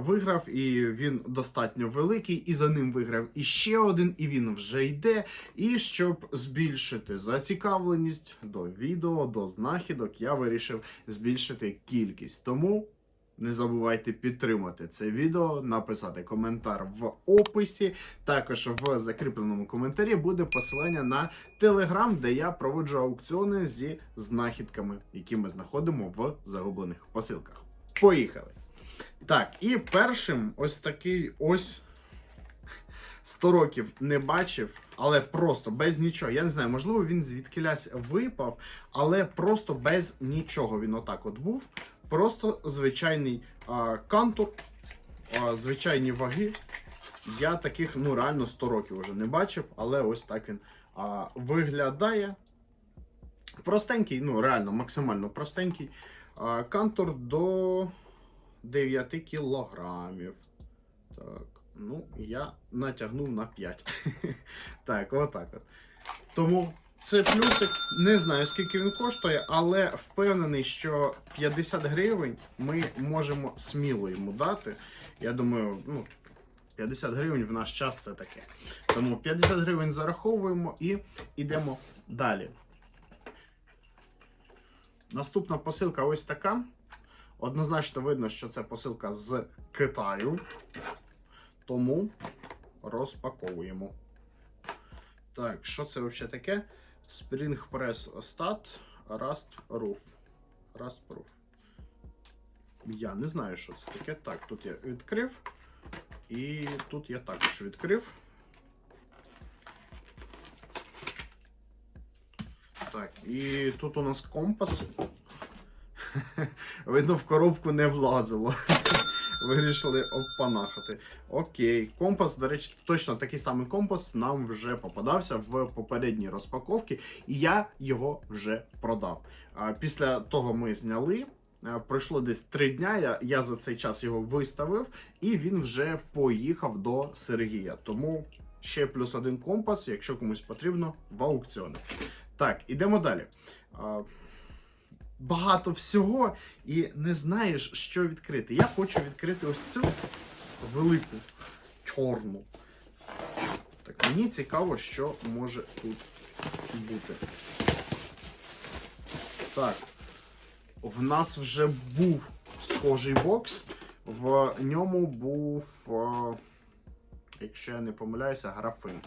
виграв, і він достатньо великий, і за ним виграв іще один, і він вже йде. І щоб збільшити зацікавленість до відео, до знахідок, я вирішив збільшити кількість. Тому. Не забувайте підтримати це відео, написати коментар в описі. Також в закріпленому коментарі буде посилання на телеграм, де я проводжу аукціони зі знахідками, які ми знаходимо в загублених посилках. Поїхали! Так, і першим ось такий ось 100 років не бачив, але просто без нічого. Я не знаю, можливо, він звідкилясь випав, але просто без нічого він отак от був. Просто звичайний а, кантур, а, звичайні ваги. Я таких ну реально 100 років вже не бачив, але ось так він а, виглядає. Простенький, ну реально максимально простенький. А, кантур до 9 кілограмів. Так, ну я натягнув на 5. так, отак от. Тому це плюсик. Не знаю, скільки він коштує, але впевнений, що 50 гривень ми можемо сміло йому дати. Я думаю, ну, 50 гривень в наш час це таке. Тому 50 гривень зараховуємо і йдемо далі. Наступна посилка ось така. Однозначно видно, що це посилка з Китаю. Тому розпаковуємо. Так, що це взагалі таке? Spring Press Stat Rust Roof. Rust Proof. Я не знаю, що це таке. Так, тут я відкрив. І тут я також відкрив. Так, і тут у нас компас. Видно, в коробку не влазило. Вирішили обпанахати. Окей, компас, до речі, точно такий самий компас нам вже попадався в попередній розпаковці, і я його вже продав. Після того ми зняли. Пройшло десь три дня. Я, я за цей час його виставив, і він вже поїхав до Сергія. Тому ще плюс один компас, якщо комусь потрібно, в аукціони. Так, ідемо далі. Багато всього і не знаєш, що відкрити. Я хочу відкрити ось цю велику чорну. Так, мені цікаво, що може тут бути. Так. В нас вже був схожий бокс. В ньому був, е, якщо я не помиляюся, графин.